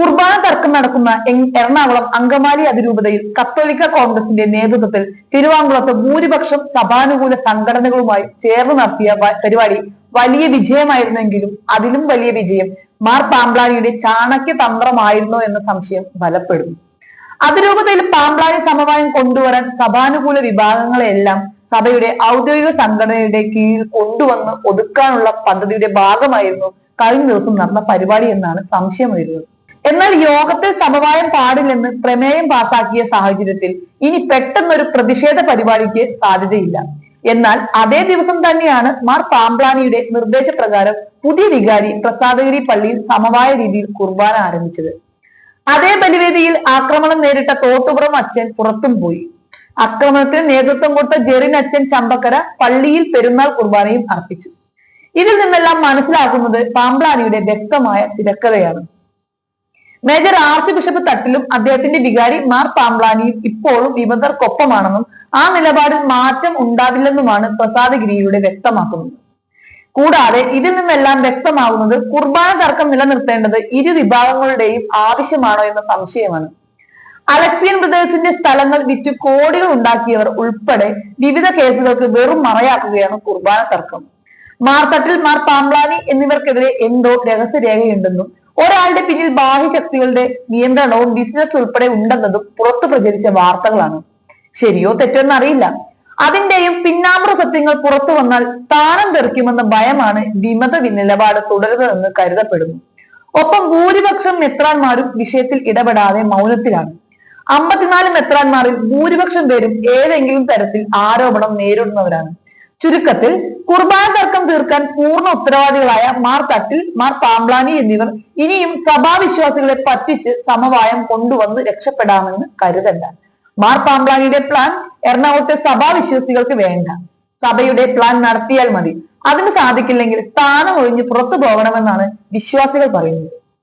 കുർബാന തർക്കം നടക്കുന്ന എറണാകുളം അങ്കമാലി അതിരൂപതയിൽ കത്തോലിക്ക കോൺഗ്രസിന്റെ നേതൃത്വത്തിൽ തിരുവാങ്കുളത്ത് ഭൂരിപക്ഷം സഭാനുകൂല സംഘടനകളുമായി ചേർന്ന് നടത്തിയ പരിപാടി വലിയ വിജയമായിരുന്നെങ്കിലും അതിലും വലിയ വിജയം മാർ പാമ്പ്ലാനിയുടെ ചാണക്യ തന്ത്രമായിരുന്നോ എന്ന സംശയം ബലപ്പെടുന്നു. അതിരൂപതയിൽ പാമ്പ്ലാനി സമവായം കൊണ്ടുവരാൻ സഭാനുകൂല വിഭാഗങ്ങളെല്ലാം സഭയുടെ ഔദ്യോഗിക സംഘടനയുടെ കീഴിൽ കൊണ്ടുവന്ന് ഒതുക്കാനുള്ള പദ്ധതിയുടെ ഭാഗമായിരുന്നു കഴിഞ്ഞ ദിവസം നടന്ന പരിപാടി എന്നാണ് സംശയമുയരുന്നത് എന്നാൽ യോഗത്തിൽ സമവായം പാടില്ലെന്ന് പ്രമേയം പാസാക്കിയ സാഹചര്യത്തിൽ ഇനി പെട്ടെന്നൊരു പ്രതിഷേധ പരിപാടിക്ക് സാധ്യതയില്ല. എന്നാൽ അതേ ദിവസം തന്നെയാണ് മാർ പാംബ്ലാനിയുടെ നിർദ്ദേശപ്രകാരം പുതിയ വികാരി പ്രസാദഗിരി പള്ളിയിൽ സമവായ രീതിയിൽ കുർബാന ആരംഭിച്ചത്. അതേ ബലിവേദിയിൽ ആക്രമണം നേരിട്ട തോട്ടുപുറം അച്ഛൻ പുറത്തും പോയി. ആക്രമണത്തിന് നേതൃത്വം കൊടുത്ത ജെറിൻ അച്ഛൻ ചമ്പക്കര പള്ളിയിൽ പെരുന്നാൾ കുർബാനയും അർപ്പിച്ചു. ഇതിൽ നിന്നെല്ലാം മനസ്സിലാക്കുന്നത് പാംബ്ലാനിയുടെ വ്യക്തമായ തിരക്കഥയാണ്. മേജർ ആർച്ച് ബിഷപ്പ് തട്ടിലും അദ്ദേഹത്തിന്റെ വികാരി മാർ പാംബ്ലാനിയും ഇപ്പോഴും വിമതർക്കൊപ്പമാണെന്നും ആ നിലപാടിൽ മാറ്റം ഉണ്ടാവില്ലെന്നുമാണ് പ്രസാദഗിരിയിലൂടെ വ്യക്തമാക്കുന്നത്. കൂടാതെ ഇതിൽ നിന്നെല്ലാം വ്യക്തമാകുന്നത് കുർബാന തർക്കം നിലനിർത്തേണ്ടത് ഇരു വിഭാഗങ്ങളുടെയും ആവശ്യമാണോ എന്ന സംശയമാണ്. അലക്സിയൻ ബ്രദേഴ്സിന്റെ സ്ഥലങ്ങൾ വിറ്റ് കോടികൾ ഉണ്ടാക്കിയവർ ഉൾപ്പെടെ വിവിധ കേസുകൾക്ക് വെറും മറയാക്കുകയാണ് കുർബാന തർക്കം. മാർത്തട്ടിൽ മാർ പാംബ്ലാനി എന്നിവർക്കെതിരെ എന്തോ രഹസ്യരേഖയുണ്ടെന്നും ഒരാളുടെ പിന്നിൽ ബാഹ്യശക്തികളുടെ നിയന്ത്രണവും ബിസിനസ് ഉൾപ്പെടെ ഉണ്ടെന്നതും പുറത്തു പ്രചരിച്ച വാർത്തകളാണ്. ശരിയോ തെറ്റോ എന്നറിയില്ല അതിന്റെയും പിന്നാമ്പുറ സത്യങ്ങൾ പുറത്തു വന്നാൽ സ്ഥാനം തെറിക്കുമെന്ന ഭയമാണ് വിമത നിലപാട് തുടരുന്നതെന്ന് കരുതപ്പെടുന്നു. ഒപ്പം ഭൂരിപക്ഷം മെത്രാന്മാരും വിഷയത്തിൽ ഇടപെടാതെ മൗനത്തിലാണ്. അമ്പത്തിനാല് മെത്രാന്മാരിൽ ഭൂരിപക്ഷം പേരും ഏതെങ്കിലും തരത്തിൽ ആരോപണം നേരിടുന്നവരാണ്. ചുരുക്കത്തിൽ കുർബാന തർക്കം തീർക്കാൻ പൂർണ ഉത്തരവാദികളായ മാർ തട്ടിൽ മാർ പാംബ്ലാനി എന്നിവർ ഇനിയും സഭാവിശ്വാസികളെ പറ്റിച്ച് സമവായം കൊണ്ടുവന്ന് രക്ഷപ്പെടാമെന്ന് കരുതണ്ട. മാർ പാംബ്ലാനിയുടെ പ്ലാൻ എറണാകുളത്തെ സഭാവിശ്വാസികൾക്ക് വേണ്ട. സഭയുടെ പ്ലാൻ നടത്തിയാൽ മതി. അതിന് സാധിക്കില്ലെങ്കിൽ സ്ഥാനം ഒഴിഞ്ഞ് പുറത്തു പോകണമെന്നാണ് വിശ്വാസികൾ പറയുന്നത്.